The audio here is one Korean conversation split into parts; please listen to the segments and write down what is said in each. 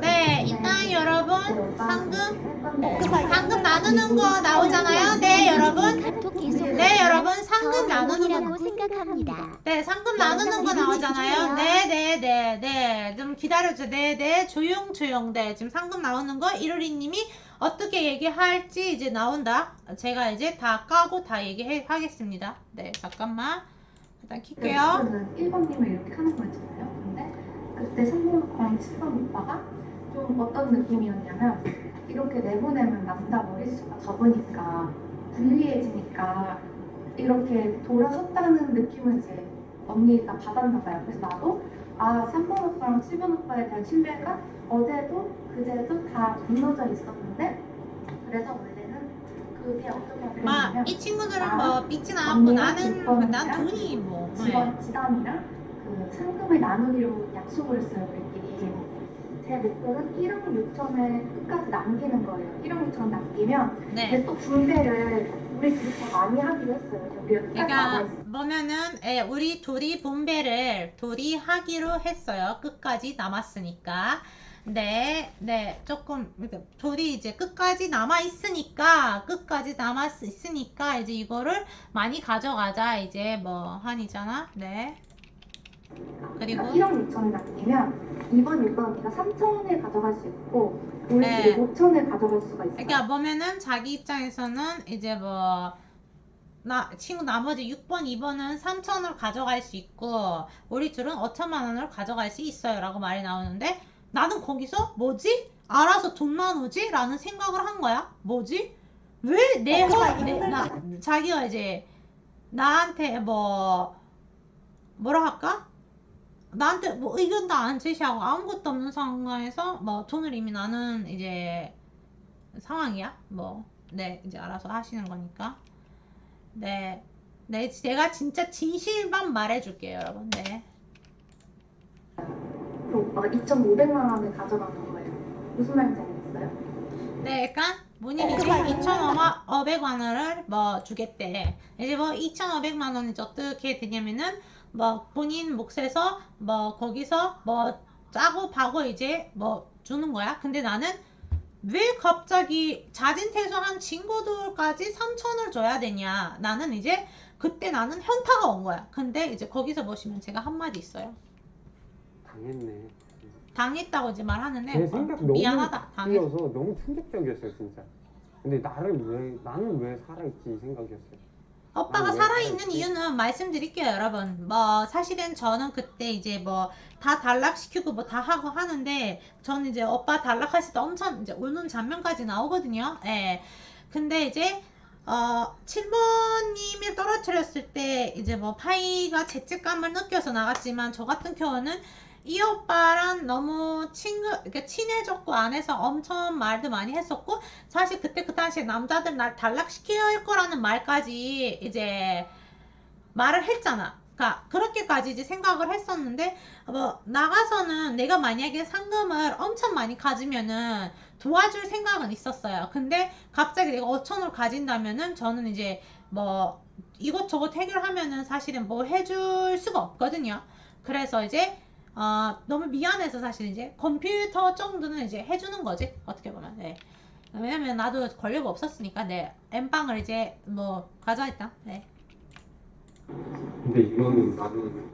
네, 일단 여러분 상금 상금 나누는 거 나오잖아요. 네, 여러분. 네, 여러분 상금 나누는 거. 생각합니다. 네, 상금 나누는 거 나오잖아요. 네, 네, 네, 네. 좀 기다려줘. 네, 네. 조용, 조용. 네, 지금 상금 나오는 거 이루리님이 어떻게 얘기할지 이제 나온다. 제가 이제 다 까고 다 얘기하겠습니다. 네, 잠깐만. 일단 킬게요. 1번님을 이렇게 하는 거였잖아요. 그때 3번랑 7번 오빠가 좀 어떤 느낌이었냐면 이렇게 내보내면 남자 머릿수가 적으니까 불리해지니까 이렇게 돌아섰다는 느낌을 이제 언니가 받았나 봐요. 그래서 나도 아 3번 오빠랑 7번 오빠에 대한 신뢰가 어제도 그제도 다 무너져 있었는데 그래서 원래는 그게 막 말이냐면 이 친구들은 아, 뭐 않고 언니가 나는 난 돈이 뭐. 네. 지원 지단이랑 그 상금을 나누기로 약속을 했어요 우리끼리 제 목표는 1억 6천을 끝까지 남기는 거예요 1억 6천 남기면 네. 근데 또 분배를 우리 둘이 더 많이 하기로 했어요 우리가 끝까지 그러니까 남아있어요 뭐면은 예, 우리 둘이 분배를 둘이 하기로 했어요. 끝까지 남았으니까. 네, 네, 조금 이렇게 둘이 이제 끝까지 남아 있으니까 끝까지 남았 있으니까 이제 이거를 많이 가져가자 이제 뭐 한이잖아. 네. 그리고 1억 6천을 남기면 이번 6번 언니가 3천을 가져갈 수 있고 우리 네. 둘이 5천을 가져갈 수가 있어요 그러니까 뭐면은 자기 입장에서는 이제 뭐 나, 친구 나머지 6번, 2번은 3천을 가져갈 수 있고 우리 둘은 5천만 원을 가져갈 수 있어요 라고 말이 나오는데 나는 거기서 뭐지? 알아서 돈 나누지? 라는 생각을 한 거야 뭐지? 왜내 허, 내, 나, 자기가 이제 나한테 뭐 뭐라 할까? 나한테 뭐 의견도 안 제시하고 아무것도 없는 상황에서 뭐 돈을 이미 나는 이제 상황이야. 뭐, 네, 이제 알아서 하시는 거니까. 네. 네, 제가 진짜 진실만 말해줄게요, 여러분. 네. 그 오빠가 2,500만 원을 가져가는 거예요 무슨 말인지 알겠어요? 네, 그러니까 본인이 이제 2,500만 원을 뭐 주겠대. 이제 뭐 2,500만 원이 어떻게 되냐면은 뭐 본인 몫에서 뭐 거기서 뭐 짜고 파고 이제 뭐 주는 거야. 근데 나는 왜 갑자기 자진 퇴소한 친구들까지 3천을 줘야 되냐? 나는 이제 그때 나는 현타가 온 거야. 근데 이제 거기서 보시면 제가 한마디 있어요. 당했네. 당했다고 이제 말하는데 제 생각 너무 미안하다. 당했. 뛰어서 너무 충격적이었어요 진짜. 근데 나를 왜 나는 왜 살아있지 이 생각이었어요. 오빠가 아니, 왜 살아있는? 이유는 말씀드릴게요, 여러분. 뭐, 사실은 저는 그때 이제 뭐, 다 단락시키고 뭐 다 하고 하는데, 저는 이제 오빠 단락하실 때 엄청 이제 우는 장면까지 나오거든요. 예. 근데 이제, 어, 7번님이 떨어뜨렸을 때, 이제 뭐, 파이가 죄책감을 느껴서 나갔지만, 저 같은 경우는 이 오빠랑 너무 친구, 이렇게 친해졌고, 안에서 엄청 말도 많이 했었고, 사실 그때 그 당시에 남자들 날 단락시킬 거라는 말까지 이제 말을 했잖아. 그러니까 그렇게까지 이제 생각을 했었는데 뭐 나가서는 내가 만약에 상금을 엄청 많이 가지면은 도와줄 생각은 있었어요. 근데 갑자기 내가 5천을 가진다면은 저는 이제 뭐 이것저것 해결하면은 사실은 뭐 해줄 수가 없거든요. 그래서 이제 어, 너무 미안해서 사실 이제 컴퓨터 정도는 이제 해주는 거지 어떻게 보면. 네. 왜냐면 나도 권리가 없었으니까 네. 엠빵을 이제 뭐 가져왔다. 네. 근데 이거는 나는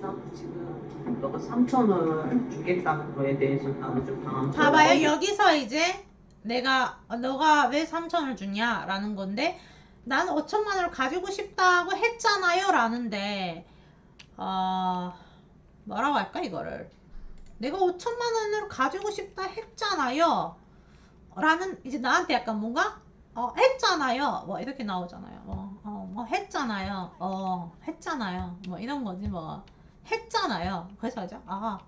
나도 지금 너가 3천을 주겠다는 거에 대해서 나는 좀 당황스러워. 봐봐요. 여기서 이제 내가 어, 너가 왜 3천을 주냐 라는 건데 나는 5천만 원을 가지고 싶다고 했잖아요 라는데 어 뭐라고 할까 이거를? 내가 5천만 원을 가지고 싶다 했잖아요. 라는 이제 나한테 약간 뭔가 어 했잖아요. 뭐 이렇게 나오잖아요. 뭐, 어, 뭐 했잖아요. 어 했잖아요. 뭐 이런 거지 뭐. 했잖아요. 그래서 이제 아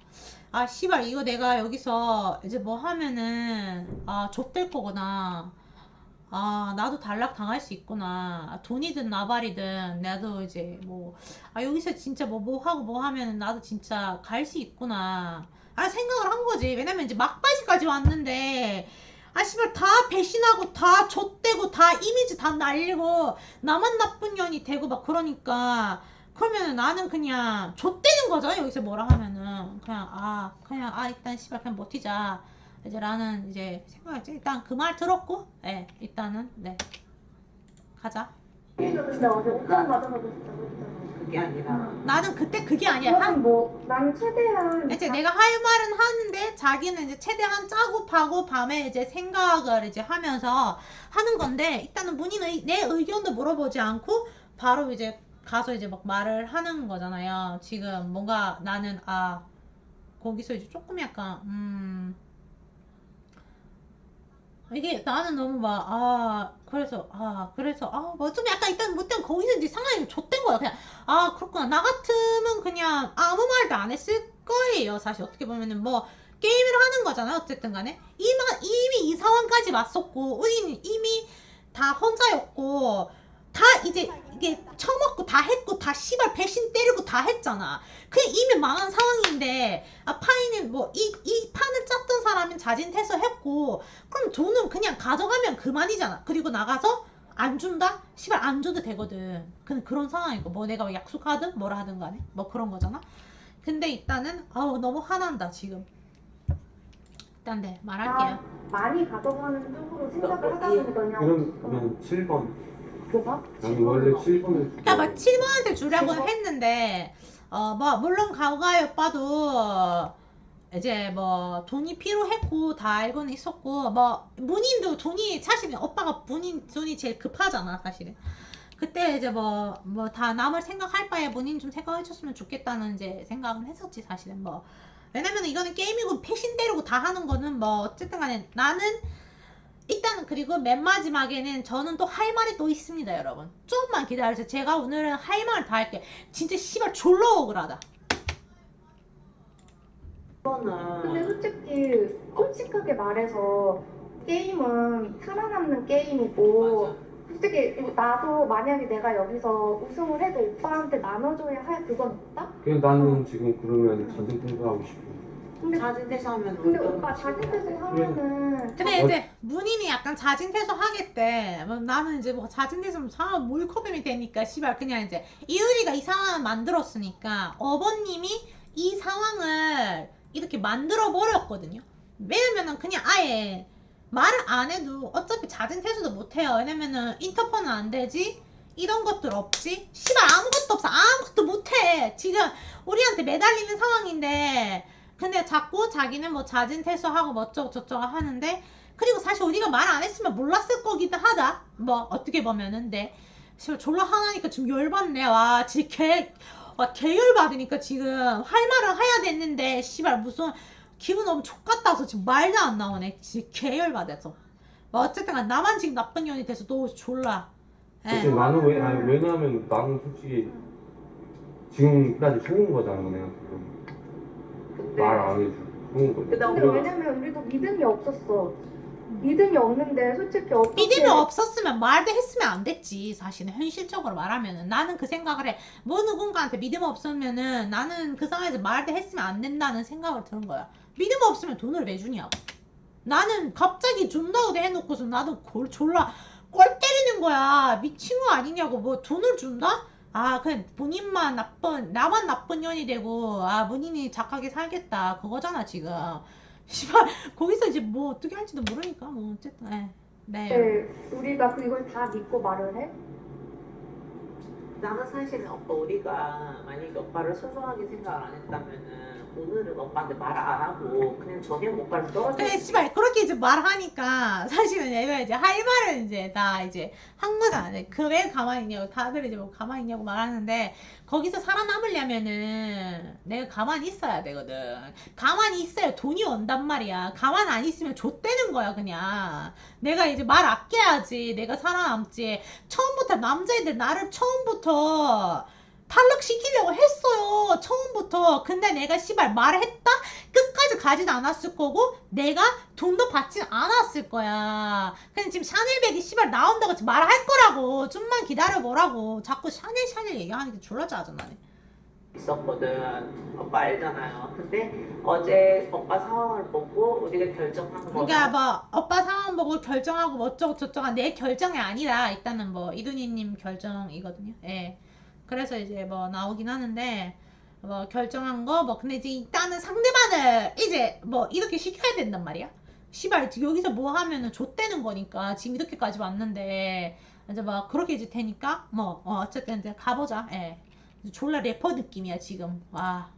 아, 씨발, 이거 내가 여기서 이제 뭐 하면은, 아, 좆될 거구나. 아, 나도 단락 당할 수 있구나. 아, 돈이든 나발이든, 나도 이제 뭐, 아, 여기서 진짜 뭐, 뭐 하고 뭐 하면은 나도 진짜 갈 수 있구나. 아, 생각을 한 거지. 왜냐면 이제 막바지까지 왔는데, 아, 씨발, 다 배신하고, 다 좆되고, 다 이미지 다 날리고, 나만 나쁜 년이 되고 막 그러니까, 그러면 나는 그냥 좆되는 거죠 여기서 뭐라 하면은 그냥 아 그냥 아 일단 씨발 그냥 버티자 이제 라는 이제 생각했지 일단 그 말 들었고 예 일단은 네 가자. 그게 아니라 나는 그때 그게 아니야 한, 뭐, 나는 최대한. 이제 내가 할 말은 하는데 자기는 이제 최대한 짜고 파고 밤에 이제 생각을 이제 하면서 하는 건데 일단은 본인의 내 의견도 물어보지 않고 바로 이제 가서 이제 막 말을 하는 거잖아요. 지금 뭔가 나는 아 거기서 이제 조금 약간 음 이게 나는 너무 막 아 그래서 아 그래서 아 뭐 좀 약간 일단 뭐 일단 거기서 이제 상황이 좆된 거야. 그냥 아 그렇구나. 나 같으면 그냥 아무 말도 안 했을 거예요 사실. 어떻게 보면은 뭐 게임을 하는 거잖아요 어쨌든 간에. 이미, 이미 이 상황까지 왔었고 우리는 이미 다 혼자였고 다 이제 이게 처먹고 다 했고 다 씨발 배신 때리고 다 했잖아 그 이미 망한 상황인데 아 파이는 뭐 이 이 판을 짰던 사람은 자진 퇴소했고 그럼 돈은 그냥 가져가면 그만이잖아 그리고 나가서 안 준다? 씨발 안 줘도 되거든. 근데 그런 상황이고 뭐 내가 뭐 약속하든 뭐라 하든 간에 뭐 그런 거잖아. 근데 일단은 아우 너무 화난다 지금. 일단 네 말할게요. 많이 가져가는 쪽으로 생각을 하다 뭐, 보니까 그럼 그냥 7번. 그거? 나는 원래 7번을 그러니까 막 7번한테 주려고 했는데 어 뭐 물론 가오가이 오빠도 이제 뭐 돈이 필요했고 다 알고는 있었고 뭐 문인도 돈이 사실은 오빠가 문인 돈이 제일 급하잖아 사실은. 그때 이제 뭐 뭐 다 남을 생각할 바에 문인 좀 생각해 줬으면 좋겠다는 이제 생각은 했었지 사실은 뭐. 왜냐면 이거는 게임이고 패신 때리고 다 하는 거는 뭐 어쨌든 간에 나는 일단은 그리고 맨 마지막에는 저는 또 할 말이 또 있습니다 여러분 조금만 기다려주세요 제가 오늘은 할말다 할게 진짜 씨발 졸라 억울하다 근데 이거는 솔직히 솔직하게 말해서 게임은 살아남는 게임이고 맞아. 솔직히 나도 만약에 내가 여기서 우승을 해도 오빠한테 나눠줘야 할 그건 없다? 그래서 나는 지금 그러면 자진 퇴소하고 싶어. 근데 자진퇴소하면 근데 우리도 오빠 자진퇴소 하면은 근데 어. 이제 문인이 약간 자진퇴소 하겠대. 뭐 나는 이제 뭐 자진퇴소면 상황 몰커뱀이 되니까 씨발 그냥 이제 이유리가 이 상황을 만들었으니까 어버님이 이 상황을 이렇게 만들어 버렸거든요. 왜냐면은 그냥 아예 말을 안 해도 어차피 자진퇴소도 못 해요. 왜냐면은 인터폰은 안 되지. 이런 것들 없지. 씨발 아무것도 없어. 아무것도 못 해. 지금 우리한테 매달리는 상황인데 근데 자꾸 자기는 뭐 자진 퇴소하고 뭐 어쩌고 저쩌고 하는데 그리고 사실 우리가 말 안 했으면 몰랐을 거기도 하다. 뭐 어떻게 보면은. 근데 지금 졸라 화나니까 지금 열받네. 와 진짜 개, 와 개열 받으니까 지금 할 말은 해야 됐는데 씨발 무슨 기분 너무 족같아서 지금 말도 안 나오네. 진짜 개열 받아서. 뭐 어쨌든 간에 나만 지금 나쁜 년이 돼서 또 졸라. 예. 나는 왜, 아니, 왜냐면 나는 솔직히 지금까지 속은 거잖아, 지금. 말 안 해주고. 근데 왜냐면 우리도 믿음이 없었어. 믿음이 없는데 솔직히 어떻게 믿음이 없었으면 말도 했으면 안 됐지 사실은. 현실적으로 말하면은. 나는 그 생각을 해 뭐 누군가한테 믿음 없으면은 나는 그 상황에서 말도 했으면 안 된다는 생각을 드는 거야. 믿음 없으면 돈을 왜 주냐고. 나는 갑자기 준다고 해놓고서 나도 골 졸라 꼴 때리는 거야. 미친 거 아니냐고. 뭐 돈을 준다? 아 그냥 본인만 나쁜 나만 나쁜 년이 되고 아 본인이 착하게 살겠다 그거잖아 지금 씨발 거기서 이제 뭐 어떻게 할지도 모르니까 뭐 어쨌든 예. 네. 네, 우리가 그걸 다 믿고 말을 해? 나는 사실은 오빠 우리가 만약에 오빠를 소중하게 생각 안 했다면은 오늘은 오빠한테 말 안 하고 그냥 저녁 오빠를 떨어져 근데 씨발 그렇게 이제 말하니까 사실은 내가 이제 할 말을 이제 다 이제 한 거잖아. 그왜 가만히 있냐고 다들 이제 뭐 가만히 있냐고 말하는데 거기서 살아남으려면은 내가 가만히 있어야 되거든. 가만히 있어야 돈이 온단 말이야. 가만 안 있으면 좆되는 거야 그냥. 내가 이제 말 아껴야지. 내가 살아남지. 처음부터 남자애들 나를 처음부터 탈락시키려고 했어요. 처음부터. 근데 내가 씨발 말했다? 끝까지 가지도 않았을 거고, 내가 돈도 받진 않았을 거야. 근데 지금 샤넬백이 씨발 나온다고 지금 말할 거라고. 좀만 기다려보라고. 자꾸 샤넬 샤넬 얘기하는 게 졸라 짜증나네. 있었거든 오빠 알잖아요 근데 어제 오빠 상황을 보고 우리가 결정한 거 그러니까 뭐 오빠 상황 보고 결정하고 뭐 어쩌고 저쩌고 내 결정이 아니라 일단은 뭐 이dun이님 결정이거든요. 예. 그래서 이제 뭐 나오긴 하는데 뭐 결정한 거 뭐 근데 이제 일단은 상대방을 이제 뭐 이렇게 시켜야 된단 말이야. 시발 여기서 뭐 하면은 좆되는 거니까 지금 이렇게까지 왔는데 이제 막 그렇게 이제 되니까 뭐 어, 어쨌든 이제 가보자. 예. 졸라 래퍼 느낌이야 지금. 와.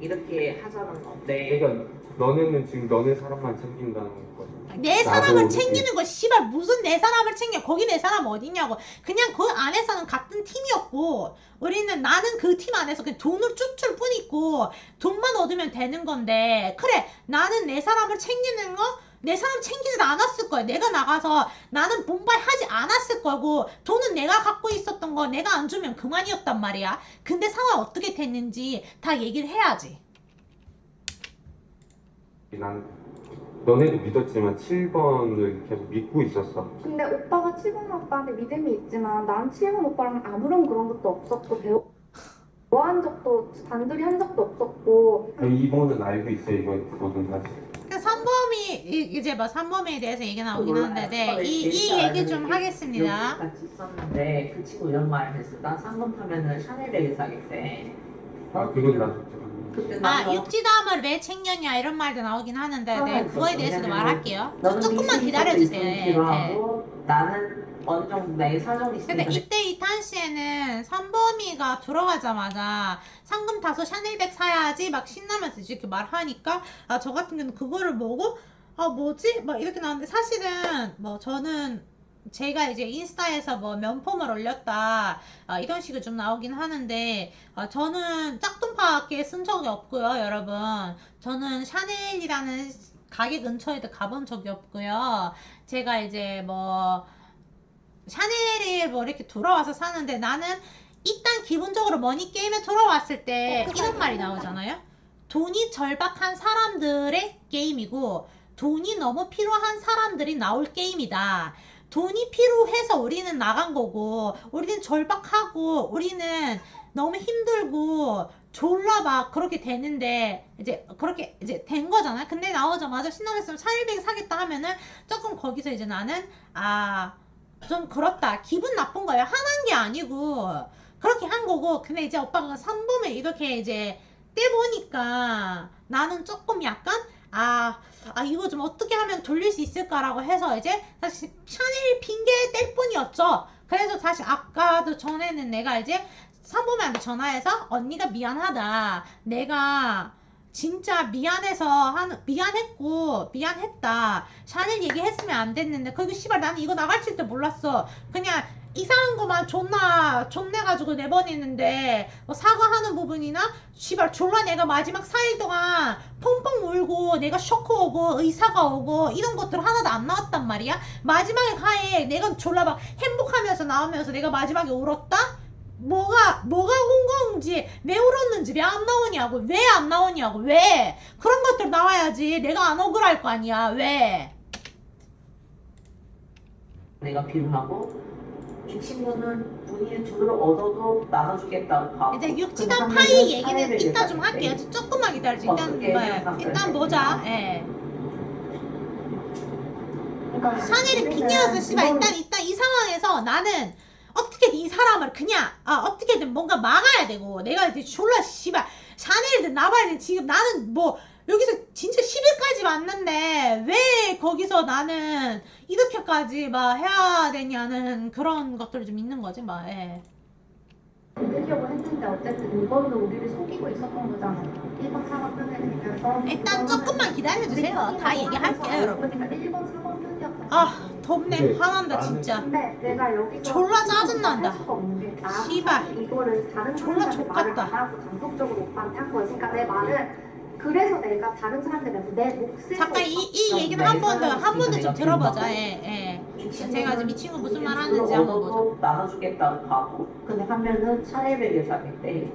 이렇게 하자는 건데 그러니까 너네는 지금 너네 사람만 챙긴다는 거지. 내 나도 사람을. 챙기는 거 씨발 무슨 내 사람을 챙겨 거기 내 사람 어디냐고 그냥 그 안에서는 같은 팀이었고 우리는 나는 그 팀 안에서 그냥 돈을 쭉줄 뿐이고 돈만 얻으면 되는 건데 그래 나는 내 사람을 챙기는 거 내 사람 챙기지 않았을 거야 내가 나가서 나는 본발 하지 않았을 거고 돈은 내가 갖고 있었던 거 내가 안 주면 그만이었단 말이야 근데 상황 어떻게 됐는지 다 얘기를 해야지 난 너네도 믿었지만 7번을 계속 믿고 있었어. 근데 오빠가 7번 오빠한테 믿음이 있지만 난 7번 오빠랑 아무런 그런 것도 없었고 배워 한 적도 단둘이 한 적도 없었고 2번은 알고 있어 이거 그거는 사실. 그 삼범이 이- 이제 뭐 삼범에 대해서 얘기 나오긴. 하는데 네, 어, 이, 이 얘기 좀 하겠습니다. 같이 있었는데 그 친구 이런 말을 했어. 난 쌍검 타면은 샤넬백을 사겠대. 아 그건 그때 아 육지담을 왜 챙겼냐 이런 말도 나오긴 하는데 아, 네, 그거에. 대해서도 말할게요. 너는 조금만 기다려주세요. 있으면. 필요하고 나는 어느 정도 내 사정이 근데 있으니까. 이때 이 탄시에는 삼범이가 들어가자마자 상금 타서 샤넬백 사야지 막 신나면서 이렇게 말하니까 아 저 같은 경우는 그거를 보고? 아 뭐지? 막 이렇게 나왔는데 사실은 뭐 저는 제가 이제 인스타에서 뭐 면폼을 올렸다 아, 이런 식으로 좀 나오긴 하는데 아, 저는 짝퉁파밖에 쓴 적이 없고요 여러분. 저는 샤넬이라는 가게 근처에도 가본 적이 없고요. 제가 이제 뭐 샤넬을 뭐 이렇게 들어와서 사는데 나는 일단 기본적으로 머니 게임에 들어왔을 때 이런 말이 나오잖아요. 돈이 절박한 사람들의 게임이고 돈이 너무 필요한 사람들이 나올 게임이다. 돈이 필요해서 우리는 나간 거고 우리는 절박하고 우리는 너무 힘들고 졸라 막 그렇게 되는데 이제 그렇게 이제 된 거잖아요. 근데 나오자마자 신나면서 샤넬백 사겠다 하면은 조금 거기서 이제 나는 아 좀 그렇다. 기분 나쁜 거예요. 화난 게 아니고 그렇게 한 거고. 근데 이제 오빠가 선범에 이렇게 이제 떼보니까 나는 조금 약간 아, 아 이거 좀 어떻게 하면 돌릴 수 있을까라고 해서 이제 사실 샤넬 핑계 뗄 뿐이었죠. 그래서 사실 아까도 전에는 내가 이제 선범한테 전화해서 언니가 미안하다. 내가 진짜 미안해서 한 미안했고 미안했다. 샤넬 얘기했으면 안 됐는데 그리고 씨발 나는 이거 나갈 줄도 몰랐어. 그냥 이상한 거만 존나 존내가지고 내보냈는데 뭐 사과하는 부분이나 씨발 졸라 내가 마지막 4일 동안 펑펑 울고 내가 쇼크 오고 의사가 오고 이런 것들 하나도 안 나왔단 말이야 마지막에 가에 내가 졸라 막 행복하면서 나오면서 내가 마지막에 울었다? 뭐가 뭐가 온 건지 왜 울었는지 왜 안 나오냐고. 왜 안 나오냐고. 왜? 그런 것들 나와야지. 내가 안 억울할 거 아니야. 왜? 내가 필요하고 이 친구는 본인의 돈으로 얻어도 나눠주겠다고 하고 이제 육지단 파이 얘기는 이따 좀. 할게요. 조금만 기다려주세요 일단 뭐, 생각하세요? 일단 보자. 예. 그러니까 샤넬이 핑계였어 씨발 일단 일단 이 상황에서 나는 어떻게든 이 사람을 그냥 아 어떻게든 뭔가 막아야 되고 내가 이제 졸라 씨발 샤넬이든 나발이든 지금 나는 뭐 여기서 진짜 10일까지 왔는데 왜 거기서 나는 이렇게까지 막 해야 되냐는 그런 것들이 좀 있는 거지 막 예. 믿으려고 했는데 어쨌든 이번도 우리를 속이고 있었던 거잖아. 1번 4번 편에 일단 조금만 기다려주세요. 다 얘기할게요 여러분. 그러니까 1번 4번 편이었던 아 덥네 화난다 진짜 근데 내가 여기서 졸라 짜증난다. 씨발. 이거를 다른 졸라 사람한테 말을 족같다. 하고 단독적으로 오빠한테 한 거야. 그러니까 내 말은 그래서 내가 다른 사람들한테 내 몫을 잠깐 이, 이 얘기는 한 번 더 한 번 더 좀 들어보자 예, 예. 이 제가 지금 이 친구 무슨 말 하는지 한번 보죠. 얻어도 나눠주겠다고 하고 근데 한면은 샤넬백을 사겠대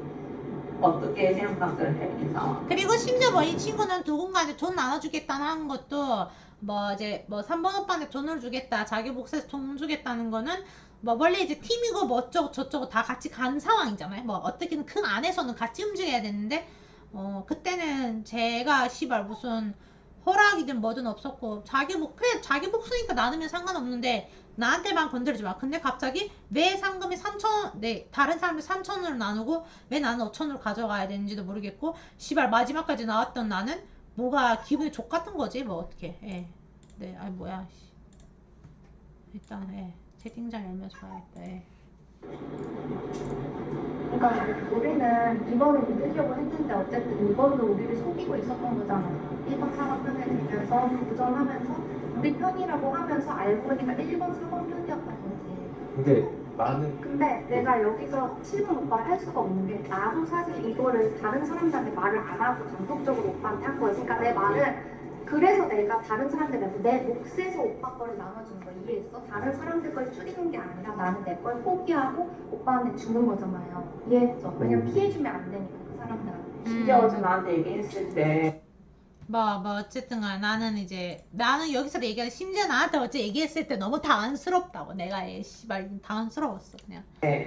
어떻게 생각을 상황 그리고 심지어 뭐이 친구는 누군가한테 돈 나눠주겠다는 하는 것도 뭐 이제 뭐 3번 오빠한테 돈을 주겠다 자기 몫에서 돈 주겠다는 거는 뭐 원래 이제 팀이고 뭐 어쩌고 저쩌고 다 같이 간 상황이잖아요 뭐 어떻게든 그 안에서는 같이 움직여야 되는데 어 그때는 제가 씨발 무슨 허락이든 뭐든 없었고 자기 목 그래 자기 목수니까 나누면 상관없는데 나한테만 건드리지 마. 근데 갑자기 왜 상금이 3천 네 다른 사람들 3천으로 나누고 왜 나는 5천으로 가져가야 되는지도 모르겠고 시발 마지막까지 나왔던 나는 뭐가 기분이 족 같은 거지 뭐 어떻게 예. 네, 아 뭐야 씨. 일단 예. 채팅창 열면서 봐야겠다. 예. 그러니까 우리는 이번을 믿으려고 했는데 어쨌든 이번도 우리를 속이고 있었던 거잖아. 1번, 4번 편을 들면서 부정하면서 우리 편이라고 하면서 알고 보니까 1번, 4번 편이었던 거지. 근데 나는 근데 내가 여기서 7번 오빠를 할 수가 없는 게 나도 사실 이거를 다른 사람들한테 말을 안 하고 단독적으로 오빠한테 한 거야. 그러니까 내 말은 그래서 내가 다른 사람들한테 내 몫에서 오빠 거를 나눠준 거 이해했어? 다른 사람들 걸 줄이는 게 아니라 나는 내 걸 포기하고 오빠한테 주는 거잖아요. 이해했죠? 왜냐면 음. 피해주면 안 되니까 그 사람들한테. 심지어 어제 나한테 얘기했을 때 뭐, 뭐, 어쨌든 간 나는 이제, 나는 여기서 얘기하는, 심지어 나한테 어제 얘기했을 때 너무 당황스럽다고. 내가, 얘, 씨발, 당황스러웠어, 그냥.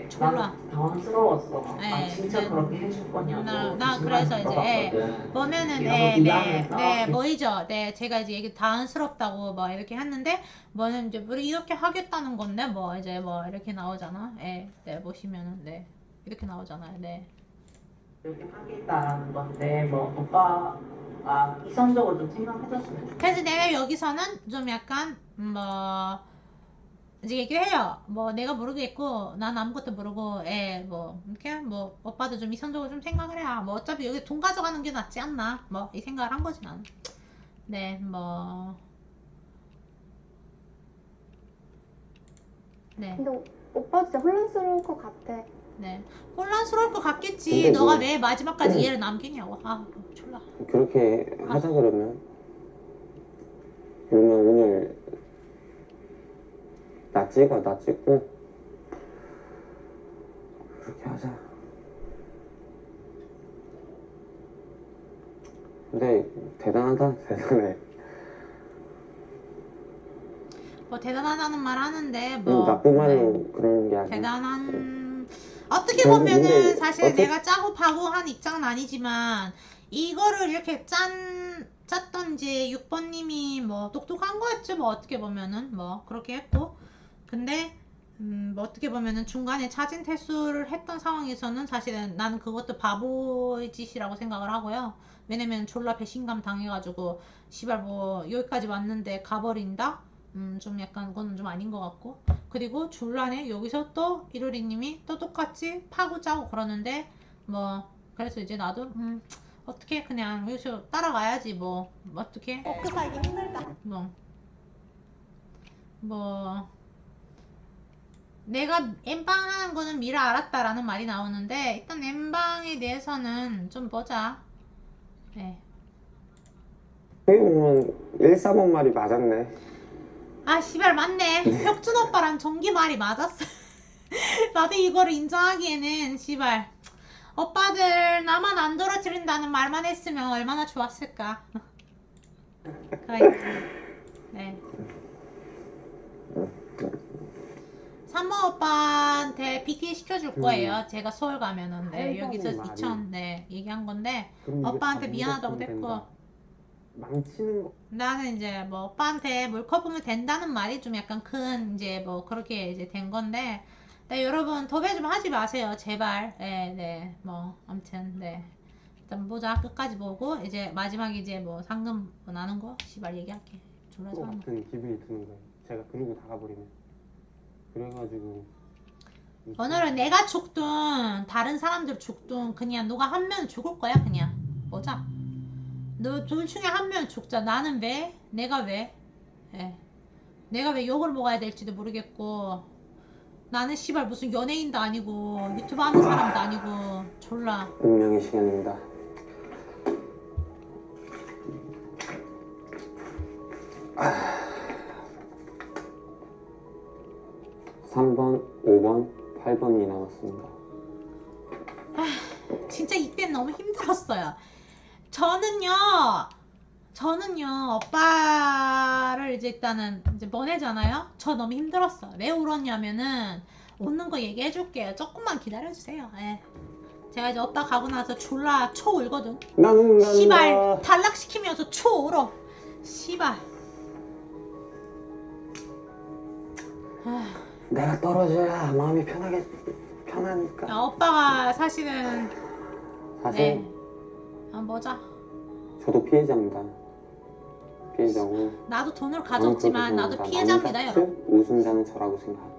졸라. 난 당황스러웠어. 아 네, 진짜 네. 그렇게 해줄 거냐고. 나- 나그 그래서 이제, 예. 보면은, 네, 네, 미안해서. 네, 뭐이죠. 네, 제가 이제 얘기 당황스럽다고 뭐 이렇게 했는데, 뭐는 이제, 우리 이렇게 하겠다는 건데, 뭐, 이제 뭐, 이렇게 나오잖아. 예, 네, 보시면은, 네. 이렇게 나오잖아요, 네. 이렇게 하겠다라는 건데 뭐 오빠가 이성적으로 좀 생각해줬으면 좋겠어. 그래서 내가 여기서는 좀 약간 뭐 이제 얘기를 해요. 뭐 내가 모르겠고 난 아무것도 모르고 애뭐 이렇게 뭐 오빠도 좀 이성적으로 좀 생각을 해야 뭐 어차피 여기 돈 가져가는 게 낫지 않나 뭐 이 생각을 한 거지 나는. 네 뭐. 네, 근데 오- 오빠 진짜 혼란스러울 것 같아. 네. 혼란스러울 것 같겠지. 근데 너가 뭐- 왜 마지막까지 음. 얘를 남기냐고. 아, 졸라. 그렇게 하자 그러면 그러면 오늘 나 찍어 나 찍고 그렇게 하자 근데 대단하다 대단해 뭐 대단하다는 말 하는데 음, 뭐 나쁜 네. 그러는 게 아니야 대단한 어떻게 저는 보면은 사실 어떻게- 내가 짜고 파고 한 입장은 아니지만 이거를 이렇게 짠 짰던 이제 6번님이 뭐 똑똑한 거였죠. 뭐 어떻게 보면은 뭐 그렇게 했고. 근데 음, 뭐 어떻게 보면은 중간에 차진 퇴수를 했던 상황에서는 사실은 나는 그것도 바보의 짓이라고 생각을 하고요. 왜냐면 졸라 배신감 당해가지고 시발 뭐 여기까지 왔는데 가버린다? 음, 좀 약간 그건 좀 아닌 것 같고 그리고 줄란에 여기서 또 이루리님이 또 똑같이 파고 짜고 그러는데 뭐 그래서 이제 나도 음 어떻게 그냥. 여기서 따라가야지 뭐. 어떻게 그 살기 힘들다. 뭐. 뭐. 내가 엠빵 하는 거는 미라 알았다라는 말이 나오는데 일단 엠빵에 대해서는 좀 보자. 네. 어떻게 보면 1, 4번 말이 맞았네 아, 씨발, 맞네. 혁준 오빠랑 정기 말이 맞았어. 나도 이거를 인정하기에는, 씨발. 오빠들, 나만 안 떨어뜨린다는 말만 했으면 얼마나 좋았을까. 그래. 네. 3번 오빠한테 BT 시켜줄 거예요. 제가 서울 가면은. 네, 여기서 말이. 2천, 네, 얘기한 건데. 오빠한테 다 미안하다고 됐고. 망치는 거. 나는 이제 뭐 오빠한테 물 커보면 된다는 말이 좀 약간 큰 이제 뭐 그렇게 이제 된 건데 네, 여러분 도배 좀 하지 마세요. 제발. 네, 네, 뭐 아무튼 네. 일단 보자. 끝까지 보고 이제 마지막 이제 뭐 상금 뭐 나는 거? 씨발 얘기할게. 졸라 것 사람 같은 기분이 드는 거예요 제가 그러고 나가버리면. 그래가지고 오늘은 내가 죽든 다른 사람들 죽든 그냥 누가 한 명 죽을 거야 그냥. 보자 너 둘 중에 한 명 죽자 나는 왜 내가 왜 예. 내가 왜 욕을 먹어야 될지도 모르겠고 나는 씨발 무슨 연예인도 아니고 유튜브 하는 사람도 아니고 졸라 운명의 시간입니다. 아. 3번, 5번, 8번이 남았습니다. 진짜 이때 너무 힘들었어요. 저는요, 저는요, 오빠를 이제 일단은 이제 보내잖아요? 저 너무 힘들었어. 왜 울었냐면은, 웃는 거 얘기해 줄게요. 조금만 기다려 주세요. 예. 제가 이제 오빠 가고 나서 졸라 초 울거든. 씨발, 탈락시키면서 초 울어. 씨발. 아, 내가 떨어져야 마음이 편하게 편하니까. 야, 오빠가 사실은 사실 네. 한번 보자. 저도 피해자입니다. 피해자고. 나도 돈을 가졌지만 나도. 피해자입니다, 여러분. 측 우승자는 저라고 생각합니다.